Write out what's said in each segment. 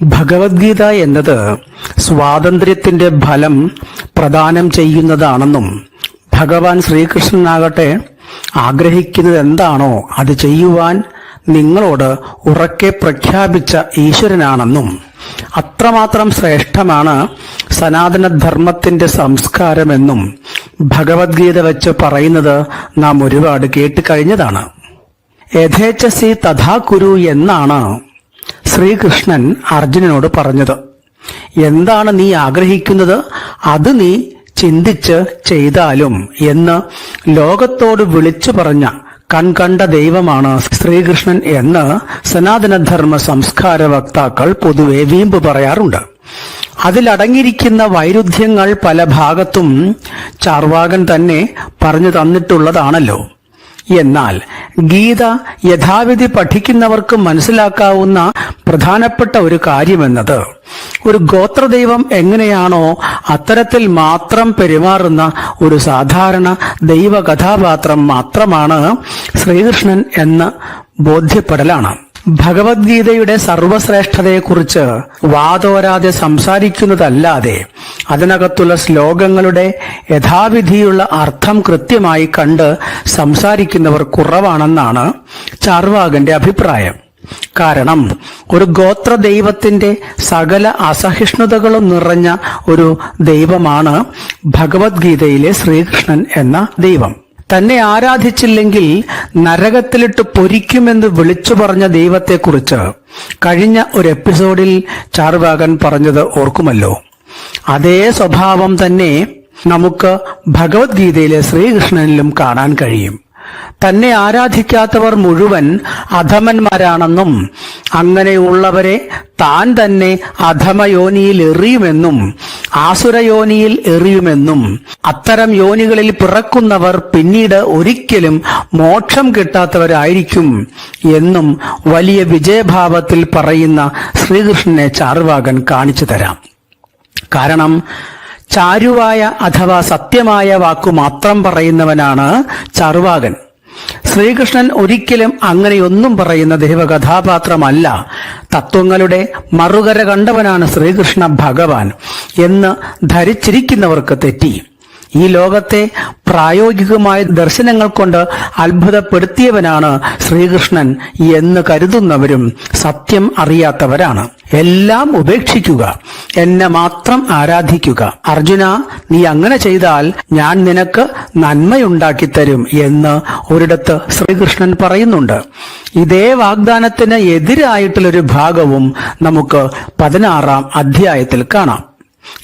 ഭഗവത്ഗീത എന്നത് സ്വാതന്ത്ര്യത്തിന്റെ ഫലം പ്രദാനം ചെയ്യുന്നതാണെന്നും ഭഗവാൻ ശ്രീകൃഷ്ണനാകട്ടെ ആഗ്രഹിക്കുന്നത് എന്താണോ അത് ചെയ്യുവാൻ നിങ്ങളോട് ഉറക്കെ പ്രഖ്യാപിച്ച ഈശ്വരനാണെന്നും അത്രമാത്രം ശ്രേഷ്ഠമാണ് സനാതനധർമ്മത്തിന്റെ സംസ്കാരമെന്നും ഭഗവത്ഗീത വെച്ച് പറയുന്നത് നാം ഒരുപാട് കേട്ടുകഴിഞ്ഞതാണ് യഥേച്ഛസി തഥാ കുരു എന്നാണ് ശ്രീകൃഷ്ണൻ അർജുനനോട് പറഞ്ഞത്. എന്താണ് നീ ആഗ്രഹിക്കുന്നത്? അത് നീ ചിന്തിച്ച് ചെയ്താലും എന്ന് ലോകത്തോട് വിളിച്ചു പറഞ്ഞ കൺകണ്ട ദൈവമാണ് ശ്രീകൃഷ്ണൻ എന്ന് സനാതനധർമ്മ സംസ്കാര വക്താക്കൾ പൊതുവെ വീമ്പ് പറയാറുണ്ട്. അതിലടങ്ങിയിരിക്കുന്ന വൈരുദ്ധ്യങ്ങൾ പല ഭാഗത്തും ചാർവാകൻ തന്നെ പറഞ്ഞു തന്നിട്ടുള്ളതാണല്ലോ. എന്നാൽ ഗീത യഥാവിധി പഠിക്കുന്നവർക്ക് മനസ്സിലാക്കാവുന്ന പ്രധാനപ്പെട്ട ഒരു കാര്യമെന്നത് ഒരു ഗോത്രദൈവം എങ്ങനെയാണോ അത്തരത്തിൽ മാത്രം പെരുമാറുന്ന ഒരു സാധാരണ ദൈവ കഥാപാത്രം മാത്രമാണ് ശ്രീകൃഷ്ണൻ എന്ന ബോധ്യപ്പെടലാണ്. ഭഗവത്ഗീതയുടെ സർവശ്രേഷ്ഠതയെക്കുറിച്ച് വാതോരാതെ സംസാരിക്കുന്നതല്ലാതെ അതിനകത്തുള്ള ശ്ലോകങ്ങളുടെ യഥാവിധിയുള്ള അർത്ഥം കൃത്യമായി കണ്ട് സംസാരിക്കുന്നവർ കുറവാണെന്നാണ് ചാർവാകന്റെ അഭിപ്രായം. കാരണം ഒരു ഗോത്ര ദൈവത്തിന്റെ സകല അസഹിഷ്ണുതകളും നിറഞ്ഞ ഒരു ദൈവമാണ് ഭഗവത്ഗീതയിലെ ശ്രീകൃഷ്ണൻ എന്ന ദൈവം. തന്നെ ആരാധിച്ചില്ലെങ്കിൽ നരകത്തിലിട്ട് പൊരിക്കുമെന്ന് വിളിച്ചു പറഞ്ഞ ദൈവത്തെക്കുറിച്ച് കഴിഞ്ഞ ഒരു എപ്പിസോഡിൽ ചാർവാകൻ പറഞ്ഞത് ഓർക്കുമല്ലോ. അതേ സ്വഭാവം തന്നെ നമുക്ക് ഭഗവത്ഗീതയിലെ ശ്രീകൃഷ്ണനിലും കാണാൻ കഴിയും. തന്നെ ആരാധിക്കാത്തവർ മുഴുവൻ അധമന്മാരാണെന്നും അങ്ങനെയുള്ളവരെ താൻ തന്നെ അധമയോനിയിൽ എറിയുമെന്നും ആസുരയോനിയിൽ എറിയുമെന്നും അത്തരം യോനികളിൽ പിറക്കുന്നവർ പിന്നീട് ഒരിക്കലും മോക്ഷം കിട്ടാത്തവരായിരിക്കും എന്നും വലിയ വിജയഭാവത്തിൽ പറയുന്ന ശ്രീകൃഷ്ണനെ ചാർവാകൻ കാണിച്ചു തരാം. കാരണം ചാരുവായ അഥവാ സത്യമായ വാക്കു മാത്രം പറയുന്നവനാണ് ചാർവാകൻ ശ്രീകൃഷ്ണൻ ഒരിക്കലും അങ്ങനെയൊന്നും പറയുന്ന ദൈവകഥാപാത്രമല്ല. തത്വങ്ങളുടെ മറുകര കണ്ടവനാണ് ശ്രീകൃഷ്ണ ഭഗവാൻ എന്ന് ധരിച്ചിരിക്കുന്നവർക്ക് തെറ്റി. ഈ ലോകത്തെ പ്രായോഗികമായ ദർശനങ്ങൾ കൊണ്ട് അത്ഭുതപ്പെടുത്തിയവനാണ് ശ്രീകൃഷ്ണൻ എന്ന് കരുതുന്നവരും സത്യം അറിയാത്തവരാണ്. എല്ലാം ഉപേക്ഷിക്കുക. എന്നെ മാത്രം ആരാധിക്കുക. അർജുന നീ അങ്ങനെ ചെയ്താൽ ഞാൻ നിനക്ക് നന്മയുണ്ടാക്കി തരും എന്ന് ഒരിടത്ത് ശ്രീകൃഷ്ണൻ പറയുന്നുണ്ട്. ഇതേ വാഗ്ദാനത്തിന് എതിരായിട്ടുള്ളൊരു ഭാഗവും നമുക്ക് പതിനാറാം അധ്യായത്തിൽ കാണാം.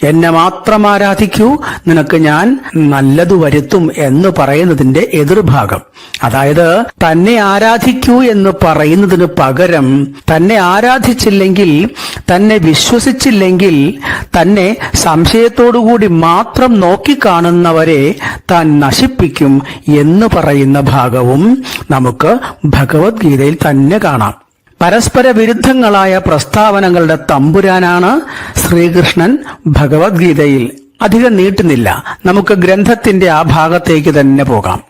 എന്നെ മാത്രം ആരാധിക്കൂ നിനക്ക് ഞാൻ നല്ലതു വരുത്തും എന്ന് പറയുന്നതിന്റെ എതിർഭാഗം. അതായത് തന്നെ ആരാധിക്കൂ എന്ന് പറയുന്നതിന് പകരം തന്നെ ആരാധിച്ചില്ലെങ്കിൽ തന്നെ വിശ്വസിച്ചില്ലെങ്കിൽ തന്നെ സംശയത്തോടുകൂടി മാത്രം നോക്കിക്കാണുന്നവരെ താൻ നശിപ്പിക്കും എന്ന് പറയുന്ന ഭാഗവും നമുക്ക് ഭഗവത്ഗീതയിൽ തന്നെ കാണാം. പരസ്പര വിരുദ്ധങ്ങളായ പ്രസ്താവനകളുടെ തമ്പുരാനാണ് ശ്രീകൃഷ്ണൻ ഭഗവത്ഗീതയിൽ. അധികം നീട്ടുന്നില്ല. നമുക്ക് ഗ്രന്ഥത്തിന്റെ ആ ഭാഗത്തേക്ക് തന്നെ പോകാം.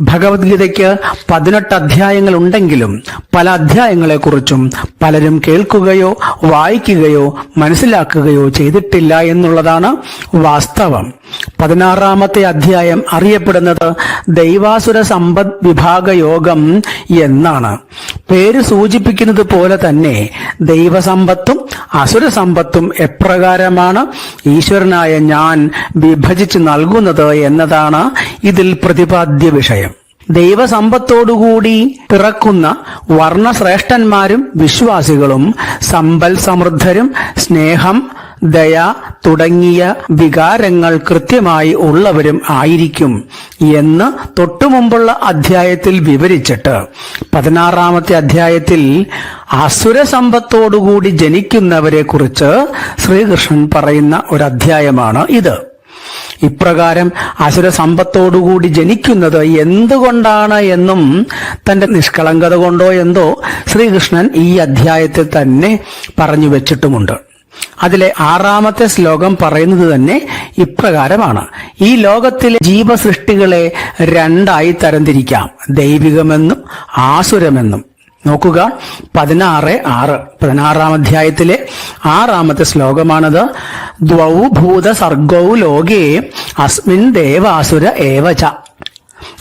ഭഗവത്ഗീതയ്ക്ക് പതിനെട്ട് അധ്യായങ്ങൾ ഉണ്ടെങ്കിലും പല അധ്യായങ്ങളെക്കുറിച്ചും പലരും കേൾക്കുകയോ വായിക്കുകയോ മനസ്സിലാക്കുകയോ ചെയ്തിട്ടില്ല എന്നുള്ളതാണ് വാസ്തവം. പതിനാറാമത്തെ അധ്യായം അറിയപ്പെടുന്നത് ദൈവാസുര സമ്പദ് വിഭാഗ യോഗം എന്നാണ്. പേര് സൂചിപ്പിക്കുന്നത് പോലെ തന്നെ ദൈവസമ്പത്തും അസുര സമ്പത്തും എപ്രകാരമാണ് ഈശ്വരനായ ഞാൻ വിഭജിച്ച് നൽകുന്നത് എന്നതാണ് ഇതിൽ പ്രതിപാദ്യ വിഷയം. ദൈവസമ്പത്തോടുകൂടി പിറക്കുന്ന വർണശ്രേഷ്ഠന്മാരും വിശ്വാസികളും സമ്പൽ സമൃദ്ധരും സ്നേഹം ദയ തുടങ്ങിയ വികാരങ്ങൾ കൃത്യമായി ഉള്ളവരും ആയിരിക്കും എന്ന് തൊട്ടുമുമ്പുള്ള അധ്യായത്തിൽ വിവരിച്ചിട്ട്. പതിനാറാമത്തെ അധ്യായത്തിൽ അസുര സമ്പത്തോടുകൂടി ജനിക്കുന്നവരെ കുറിച്ച് ശ്രീകൃഷ്ണൻ പറയുന്ന ഒരു അധ്യായമാണ് ഇത്. ഇപ്രകാരം അസുര സമ്പത്തോടുകൂടി ജനിക്കുന്നത് എന്തുകൊണ്ടാണ് എന്നും തന്റെ നിഷ്കളങ്കത കൊണ്ടോ എന്തോ ശ്രീകൃഷ്ണൻ ഈ അധ്യായത്തിൽ തന്നെ പറഞ്ഞു വെച്ചിട്ടുമുണ്ട്. അതിലെ ആറാമത്തെ ശ്ലോകം പറയുന്നത് തന്നെ ഇപ്രകാരമാണ്. ഈ ലോകത്തിലെ ജീവസൃഷ്ടികളെ രണ്ടായി തരംതിരിക്കാം. ദൈവികമെന്നും ആസുരമെന്നും. നോക്കുക. പതിനാറ് ആറ്. പതിനാറാം അധ്യായത്തിലെ ആറാമത്തെ ശ്ലോകമാണത്. ദ്വൗഭൂത സർഗൗ ലോകേ അസ്മിൻ ദേവാസുര ഏവച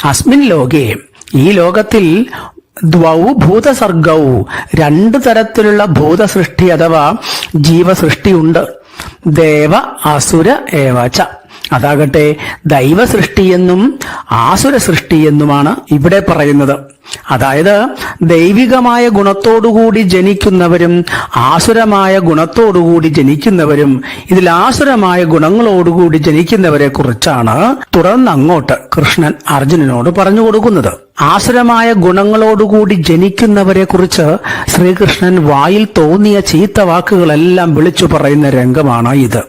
അസ്മിൻ ലോകേ ഈ ലോകത്തിൽ ദ്വൗ സർഗൗ രണ്ട് തരത്തിലുള്ള ഭൂതസൃഷ്ടി അഥവാ ജീവസൃഷ്ടിയുണ്ട് ദേവ അസുര ഏവച അതാകട്ടെ ദൈവ സൃഷ്ടിയെന്നും ആസുര സൃഷ്ടിയെന്നുമാണ് ഇവിടെ പറയുന്നത്. അതായത് ദൈവികമായ ഗുണത്തോടുകൂടി ജനിക്കുന്നവരും ആസുരമായ ഗുണത്തോടുകൂടി ജനിക്കുന്നവരും ഇതിൽ ആസുരമായ ഗുണങ്ങളോടുകൂടി ജനിക്കുന്നവരെ കുറിച്ചാണ് തുടർന്ന് അങ്ങോട്ട് കൃഷ്ണൻ അർജുനനോട് പറഞ്ഞു കൊടുക്കുന്നത്. ആസുരമായ ഗുണങ്ങളോടുകൂടി ജനിക്കുന്നവരെ കുറിച്ച് ശ്രീകൃഷ്ണൻ വായിൽ തോന്നിയ ചീത്ത വാക്കുകളെല്ലാം വിളിച്ചു പറയുന്ന രംഗമാണ് ഇത്.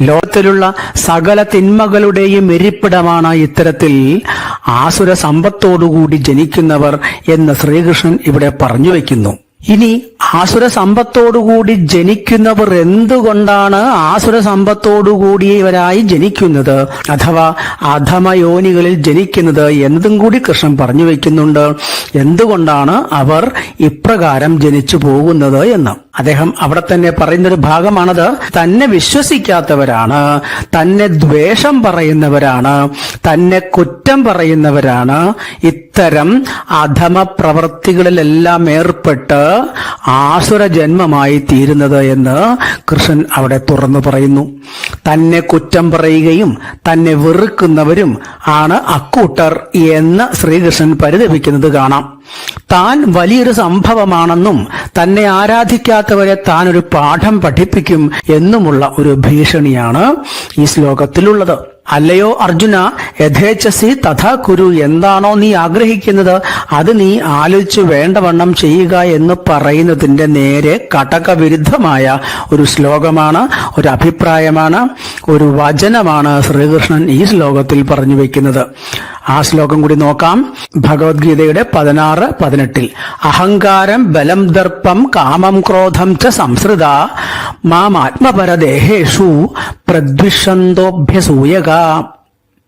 ലോകത്തിലുള്ള സകല തിന്മകളുടെയും എരിപ്പിടമാണ് ഇത്തരത്തിൽ ആസുര സമ്പത്തോടുകൂടി ജനിക്കുന്നവർ എന്ന് ശ്രീകൃഷ്ണൻ ഇവിടെ പറഞ്ഞു വയ്ക്കുന്നു. ഇനി ആസുര സമ്പത്തോടുകൂടി ജനിക്കുന്നവർ എന്തുകൊണ്ടാണ് ആസുര സമ്പത്തോടുകൂടിയവരായി ജനിക്കുന്നത്? അഥവാ അധമയോനികളിൽ ജനിക്കുന്നത് എന്നതും കൂടി കൃഷ്ണൻ പറഞ്ഞു വയ്ക്കുന്നുണ്ട്. എന്തുകൊണ്ടാണ് അവർ ഇപ്രകാരം ജനിച്ചു പോകുന്നത് എന്ന്? അദ്ദേഹം അവിടെ തന്നെ പറയുന്നൊരു ഭാഗമാണത്. തന്നെ വിശ്വസിക്കാത്തവരാണ് തന്നെ ദ്വേഷം പറയുന്നവരാണ് തന്നെ കുറ്റം പറയുന്നവരാണ്. ഇത്തരം അധമ പ്രവൃത്തികളിലെല്ലാം ഏർപ്പെട്ട് ആസുര ജന്മമായി തീരുന്നത് എന്ന് കൃഷ്ണൻ അവിടെ തുറന്നു പറയുന്നു. തന്നെ കുറ്റം പറയുകയും തന്നെ വെറുക്കുന്നവരും ആണ് അക്കൂട്ടർ എന്ന് ശ്രീകൃഷ്ണൻ പരിതപിക്കുന്നത് കാണാം. താൻ വലിയൊരു സംഭവമാണെന്നും തന്നെ ആരാധിക്കാത്തവരെ താൻ ഒരു പാഠം പഠിപ്പിക്കും എന്നുമുള്ള ഒരു ഭീഷണിയാണ് ഈ ശ്ലോകത്തിലുള്ളത്. അല്ലയോ അർജുന യഥേച്ഛസി തഥാ കുരു എന്താണോ നീ ആഗ്രഹിക്കുന്നത്? അത് നീ ആലോചിച്ച് വേണ്ടവണ്ണം ചെയ്യുക എന്ന് പറയുന്നതിന്റെ നേരെ കടകവിരുദ്ധമായ ഒരു ശ്ലോകമാണ് ഒരു അഭിപ്രായമാണ് ഒരു വചനമാണ് ശ്രീകൃഷ്ണൻ ഈ ശ്ലോകത്തിൽ പറഞ്ഞു വെക്കുന്നത്. ആ ശ്ലോകം കൂടി നോക്കാം. ഭഗവത്ഗീതയുടെ പതിനാറ് പതിനെട്ടിൽ അഹങ്കാരം ബലം ദർപ്പം കാമം ക്രോധം ച സംസൃത മാം ആത്മപരദേഹേഷു പ്രദ്വിഷന്തോഭ്യസൂയക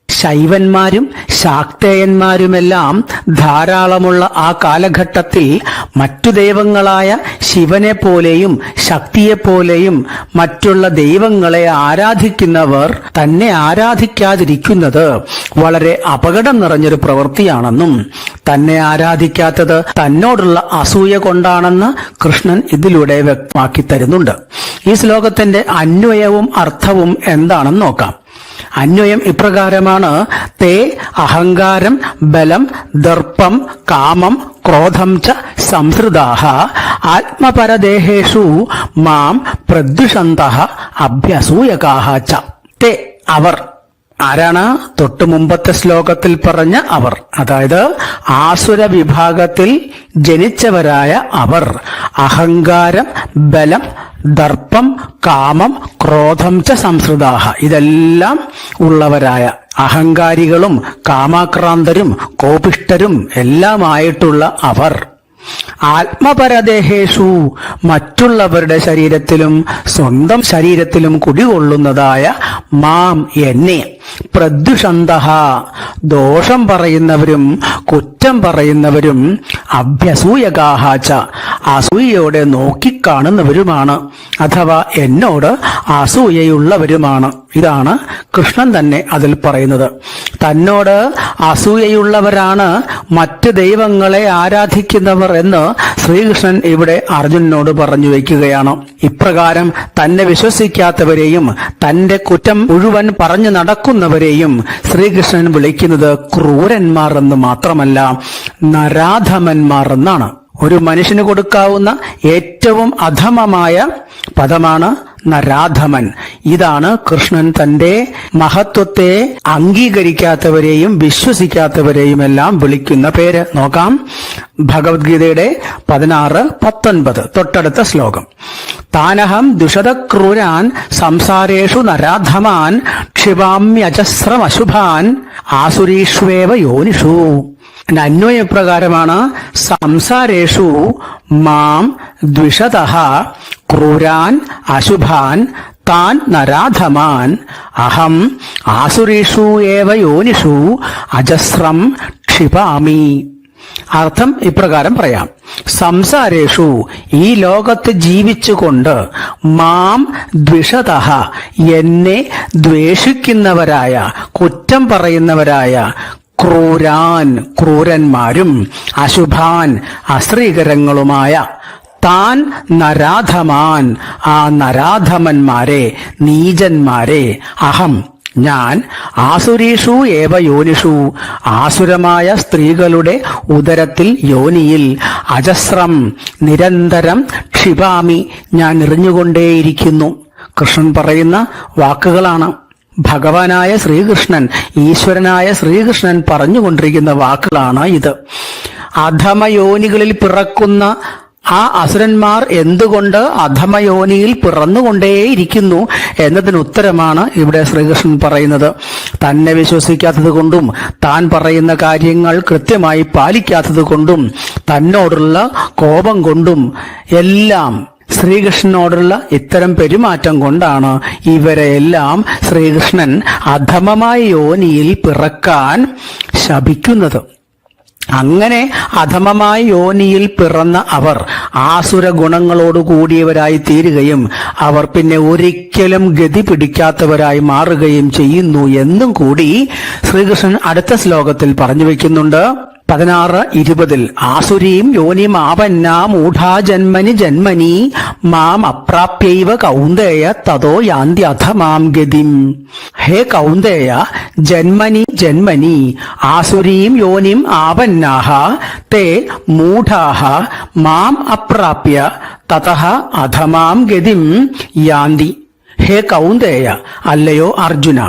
ശൈവന്മാരും ശാക്തേയന്മാരുമെല്ലാം ധാരാളമുള്ള ആ കാലഘട്ടത്തിൽ മറ്റു ദൈവങ്ങളായ ശിവനെ പോലെയും ശക്തിയെപ്പോലെയും മറ്റുള്ള ദൈവങ്ങളെ ആരാധിക്കുന്നവർ തന്നെ ആരാധിക്കാതിരിക്കുന്നത് വളരെ അപകടം നിറഞ്ഞൊരു പ്രവൃത്തിയാണെന്നും തന്നെ ആരാധിക്കാത്തത് തന്നോടുള്ള അസൂയ കൊണ്ടാണെന്ന് കൃഷ്ണൻ ഇതിലൂടെ വ്യക്തമാക്കി തരുന്നുണ്ട് ഈ ശ്ലോകത്തിന്റെ അന്വയവും അർത്ഥവും എന്താണെന്ന് നോക്കാം. അന്വയം ഇപ്രകാരമാണ്. തേ അഹങ്കാരം ബലം ദർപ്പം കാമം ക്രോധം ച സംസൃതാഹ ആത്മപരദേഹേഷു മാം പ്രദ്വിഷന്ത അഭ്യസൂയകാഹ ച. തേ അവർ. ആരാണ്? തൊട്ടു മുമ്പത്തെ ശ്ലോകത്തിൽ പറഞ്ഞ അവർ. അതായത് ആസുര വിഭാഗത്തിൽ ജനിച്ചവരായ അവർ. അഹങ്കാരം ബലം ദർപ്പം കാമം ക്രോധം ച സംസൃതാഹ ഇതെല്ലാം ഉള്ളവരായ അഹങ്കാരികളും കാമാക്രാന്തരും കോപിഷ്ടരും എല്ലാമായിട്ടുള്ള അവർ. ആത്മപരദേഹേഷു മറ്റുള്ളവരുടെ ശരീരത്തിലും സ്വന്തം ശരീരത്തിലും കുടികൊള്ളുന്നതായ മാം എന്നെ. പ്രദ്യുഷന്ത ദോഷം പറയുന്നവരും പറയുന്നവരും അഭ്യസൂയകാഹാച്ച അസൂയയോടെ നോക്കിക്കാണുന്നവരുമാണ്. അഥവാ എന്നോട് അസൂയയുള്ളവരുമാണ്. ഇതാണ് കൃഷ്ണൻ തന്നെ അതിൽ പറയുന്നത്. തന്നോട് അസൂയയുള്ളവരാണ് മറ്റ് ദൈവങ്ങളെ ആരാധിക്കുന്നവർ എന്ന് ശ്രീകൃഷ്ണൻ ഇവിടെ അർജുനനോട് പറഞ്ഞു വയ്ക്കുകയാണ്. ഇപ്രകാരം തന്നെ വിശ്വസിക്കാത്തവരെയും തന്റെ കുറ്റം മുഴുവൻ പറഞ്ഞു നടക്കുന്നവരെയും ശ്രീകൃഷ്ണൻ വിളിക്കുന്നത് ക്രൂരന്മാർ എന്ന് മാത്രമല്ല. നരാധമന്മാർ എന്നാണ് ഒരു മനുഷ്യന് കൊടുക്കാവുന്ന ഏറ്റവും അധമമായ പദമാണ് നരാധമൻ. ഇതാണ് കൃഷ്ണൻ തന്റെ മഹത്വത്തെ അംഗീകരിക്കാത്തവരെയും വിശ്വസിക്കാത്തവരെയും എല്ലാം വിളിക്കുന്ന പേര്. നോക്കാം. ഭഗവത്ഗീതയുടെ പതിനാറ് പത്തൊൻപത് തൊട്ടടുത്ത ശ്ലോകം. താനഹം ദുഷതക്രൂരാൻ സംസാരേഷു നരാധമാൻ ക്ഷിപാമ്യജസ്രമശുഭാൻ ആസുരീഷ്വേവ യോനിഷു. അന്വയപ്രകാരമാണ് സംസാരേഷു മാം ദ്വിഷത ക്രൂരാൻ അശുഭാൻ താൻ നരാധമാൻ അഹം ആസുരീഷു ഏവ യോനിഷു അജസ്രം ക്ഷിപാമി അർത്ഥം ഇപ്രകാരം പറയാം. സംസാരേഷു ഈ ലോകത്ത് ജീവിച്ചുകൊണ്ട് മാം ദ്വിഷത എന്നെ ദ്വേഷിക്കുന്നവരായ കുറ്റം പറയുന്നവരായ ക്രൂരാൻ ക്രൂരന്മാരും അശുഭാൻ അശ്രീകരങ്ങളുമായ താൻ നരാധമാൻ ആ നരാധമന്മാരെ നീചന്മാരെ അഹം ഞാൻ ആസുരീഷു ഏവ യോനിഷു ആസുരമായ സ്ത്രീകളുടെ ഉദരത്തിൽ യോനിയിൽ അജസ്രം നിരന്തരം ക്ഷിപാമി ഞാൻ എറിഞ്ഞുകൊണ്ടേയിരിക്കുന്നു. കൃഷ്ണൻ പറയുന്ന വാക്കുകളാണ്. ഭഗവാനായ ശ്രീകൃഷ്ണൻ ഈശ്വരനായ ശ്രീകൃഷ്ണൻ പറഞ്ഞുകൊണ്ടിരിക്കുന്ന വാക്കുകളാണ് ഇത്. അധമയോനികളിൽ പിറക്കുന്ന ആ അസുരന്മാർ എന്തുകൊണ്ട് അധമയോനിയിൽ പിറന്നുകൊണ്ടേയിരിക്കുന്നു എന്നതിന് ഉത്തരമാണ് ഇവിടെ ശ്രീകൃഷ്ണൻ പറയുന്നത്. തന്നെ വിശ്വസിക്കാത്തത് കൊണ്ടും താൻ പറയുന്ന കാര്യങ്ങൾ കൃത്യമായി പാലിക്കാത്തത് കൊണ്ടും തന്നോടുള്ള കോപം കൊണ്ടും എല്ലാം ശ്രീകൃഷ്ണനോടുള്ള ഇത്തരം പെരുമാറ്റം കൊണ്ടാണ് ഇവരെയെല്ലാം ശ്രീകൃഷ്ണൻ അധമമായ യോനിയിൽ പിറക്കാൻ ശപിക്കുന്നത്. അങ്ങനെ അധമമായ യോനിയിൽ പിറന്ന അവർ ആസുര ഗുണങ്ങളോട് കൂടിയവരായി തീരുകയും അവർ പിന്നെ ഒരിക്കലും ഗതി പിടിക്കാത്തവരായി മാറുകയും ചെയ്യുന്നു എന്നും കൂടി ശ്രീകൃഷ്ണൻ അടുത്ത ശ്ലോകത്തിൽ പറഞ്ഞു വെക്കുന്നുണ്ട് പതിനാറ് ഇരുപതിൽ ആസുരീം യോനിം ആപന്ന മൂഢാ ജന്മനി മാം അപ്രാപ്യൈവ കൗന്ദേയ തതോ യാന്തി അധമാം ഗതിം. ഹേ കൗന്ദേയ ജന്മനി ജന്മനി ആസുരീം യോനിം ആപന്നാഹ തേ മൂഢാഹ മാം അപ്രാപ്യ തതഃ അധമാം ഗതിം യാന്തി. ഹേ കൗന്ദേയ അല്ലയോ അർജുന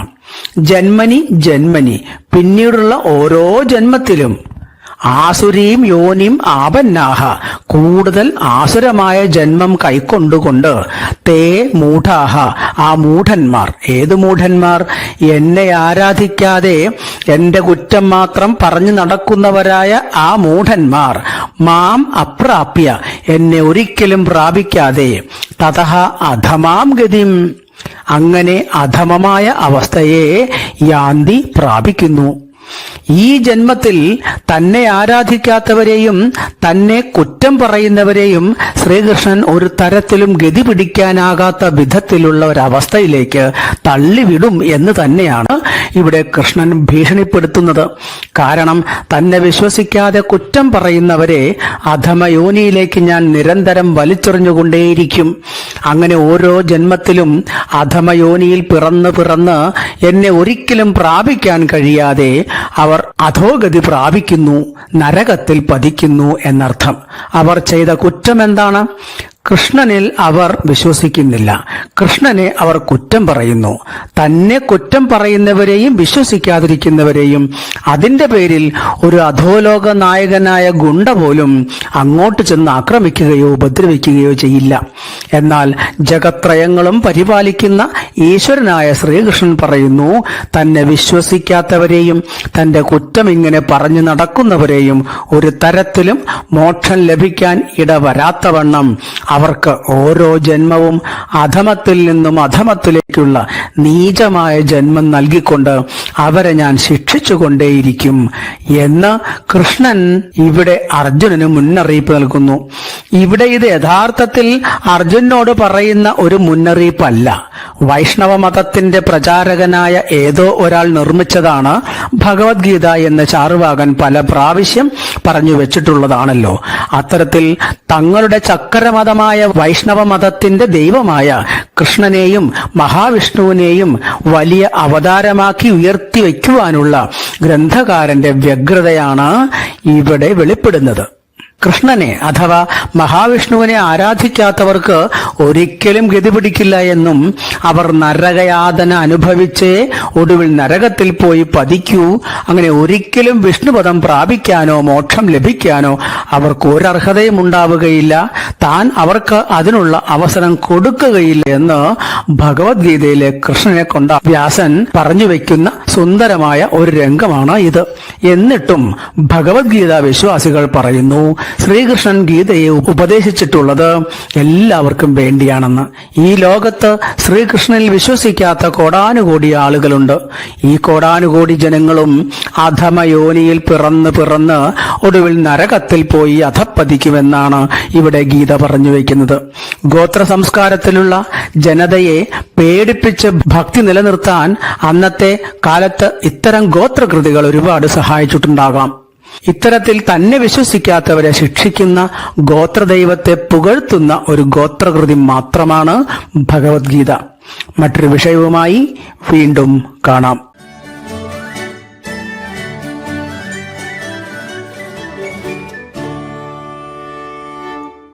ജന്മനി ജന്മനി പിന്നീടുള്ള ഓരോ ജന്മത്തിലും ആസുരീം യോനിം ആപന്നാഹ. കൂടുതൽ ആസുരമായ ജന്മം കൈക്കൊണ്ടുകൊണ്ട് തേ മൂഢാഹ. ആ മൂഢന്മാർ ഏത് മൂഢന്മാർ? എന്നെ ആരാധിക്കാതെ എന്റെ കുറ്റം മാത്രം പറഞ്ഞു നടക്കുന്നവരായ ആ മൂഢന്മാർ. മാം അപ്രാപ്യ എന്നെ ഒരിക്കലും പ്രാപിക്കാതെ. തഥ അധമാം ഗതിം. അങ്ങനെ അധമമായ അവസ്ഥയെ യാന്തി പ്രാപിക്കുന്നു. ഈ ജന്മത്തിൽ തന്നെ ആരാധിക്കാത്തവരെയും തന്നെ കുറ്റം പറയുന്നവരെയും ശ്രീകൃഷ്ണൻ ഒരു തരത്തിലും ഗതി പിടിക്കാനാകാത്ത വിധത്തിലുള്ള ഒരവസ്ഥയിലേക്ക് തള്ളിവിടും എന്ന് തന്നെയാണ് ഇവിടെ കൃഷ്ണൻ ഭീഷണിപ്പെടുത്തുന്നത്. കാരണം തന്നെ വിശ്വസിക്കാതെ കുറ്റം പറയുന്നവരെ അധമ യോനിയിലേക്ക് ഞാൻ നിരന്തരം വലിച്ചെറിഞ്ഞുകൊണ്ടേയിരിക്കും. അങ്ങനെ ഓരോ ജന്മത്തിലും അധമയോനിയിൽ പിറന്ന് പിറന്ന് എന്നെ ഒരിക്കലും പ്രാപിക്കാൻ കഴിയാതെ അവർ അധോഗതി പ്രാപിക്കുന്നു നരകത്തിൽ പതിക്കുന്നു എന്നർത്ഥം. അവർ ചെയ്ത കുറ്റം എന്താണ്? കൃഷ്ണനിൽ അവർ വിശ്വസിക്കുന്നില്ല. കൃഷ്ണനെ അവർ കുറ്റം പറയുന്നു. തന്നെ കുറ്റം പറയുന്നവരെയും വിശ്വസിക്കാതിരിക്കുന്നവരെയും അതിന്റെ പേരിൽ ഒരു അധോലോക നായകനായ ഗുണ്ട പോലും അങ്ങോട്ട് ചെന്ന് ആക്രമിക്കുകയോ ഉപദ്രവിക്കുകയോ ചെയ്യില്ല. എന്നാൽ ജഗത്രയങ്ങളും പരിപാലിക്കുന്ന ഈശ്വരനായ ശ്രീകൃഷ്ണൻ പറയുന്നു തന്നെ വിശ്വസിക്കാത്തവരെയും തന്റെ കുറ്റം ഇങ്ങനെ പറഞ്ഞു നടക്കുന്നവരെയും ഒരു തരത്തിലും മോക്ഷം ലഭിക്കാൻ ഇടവരാത്തവണ്ണം അവർക്ക് ഓരോ ജന്മവും അധമത്തിൽ നിന്നും അധമത്തിലേക്കുള്ള നീചമായ ജന്മം നൽകിക്കൊണ്ട് അവരെ ഞാൻ ശിക്ഷിച്ചുകൊണ്ടേയിരിക്കും എന്ന് കൃഷ്ണൻ ഇവിടെ അർജുനന് മുന്നറിയിപ്പ് നൽകുന്നു. ഇവിടെ ഇത് യഥാർത്ഥത്തിൽ അർജുനോട് പറയുന്ന ഒരു മുന്നറിയിപ്പല്ല. വൈഷ്ണവ മതത്തിന്റെ പ്രചാരകനായ ഏതോ ഒരാൾ നിർമ്മിച്ചതാണ് ഭഗവത്ഗീത എന്ന ചാറുവാകൻ പല പ്രാവശ്യം പറഞ്ഞു വെച്ചിട്ടുള്ളതാണല്ലോ. അത്തരത്തിൽ തങ്ങളുടെ ചക്രമതമായ വൈഷ്ണവ മതത്തിന്റെ ദൈവമായ കൃഷ്ണനെയും മഹാവിഷ്ണുവിനെയും വലിയ അവതാരമാക്കി ഉയർത്തി വയ്ക്കുവാനുള്ള ഗ്രന്ഥകാരന്റെ വ്യഗ്രതയാണ് ഇവിടെ വെളിപ്പെടുന്നത്. കൃഷ്ണനെ അഥവാ മഹാവിഷ്ണുവിനെ ആരാധിക്കാത്തവർക്ക് ഒരിക്കലും ഗതി പിടിക്കില്ല എന്നും അവർ നരകയാതന അനുഭവിച്ച് ഒടുവിൽ നരകത്തിൽ പോയി പതിക്കൂ. അങ്ങനെ ഒരിക്കലും വിഷ്ണുപദം പ്രാപിക്കാനോ മോക്ഷം ലഭിക്കാനോ അവർക്ക് ഒരർഹതയും ഉണ്ടാവുകയില്ല. താൻ അവർക്ക് അതിനുള്ള അവസരം കൊടുക്കുകയില്ല എന്ന് ഭഗവത്ഗീതയിലെ കൃഷ്ണനെ കൊണ്ട വ്യാസൻ പറഞ്ഞു വെക്കുന്ന സുന്ദരമായ ഒരു രംഗമാണ് ഇത്. എന്നിട്ടും ഭഗവത്ഗീത വിശ്വാസികൾ പറയുന്നു ശ്രീകൃഷ്ണൻ ഗീതയെ ഉപദേശിച്ചിട്ടുള്ളത് എല്ലാവർക്കും വേണ്ടിയാണെന്ന്. ഈ ലോകത്ത് ശ്രീകൃഷ്ണനിൽ വിശ്വസിക്കാത്ത കോടാനുകോടി ആളുകളുണ്ട്. ഈ കോടാനുകോടി ജനങ്ങളും അധമയോനിയിൽ പിറന്ന് പിറന്ന് ഒടുവിൽ നരകത്തിൽ പോയി അധപ്പതിക്കുമെന്നാണ് ഇവിടെ ഗീത പറഞ്ഞു വയ്ക്കുന്നത് ഗോത്ര സംസ്കാരത്തിലുള്ള ജനതയെ പേടിപ്പിച്ച് ഭക്തി നിലനിർത്താൻ അന്നത്തെ കാലത്ത് ഇത്തരം ഗോത്രകൃതികൾ ഒരുപാട് സഹായിച്ചിട്ടുണ്ടാകാം. ഇത്തരത്തിൽ തന്നെ വിശ്വസിക്കാത്തവരെ ശിക്ഷിക്കുന്ന ഗോത്രദൈവത്തെ പുകഴ്ത്തുന്ന ഒരു ഗോത്രകൃതി മാത്രമാണ് ഭഗവത്ഗീത. മറ്റൊരു വിഷയവുമായി വീണ്ടും കാണാം.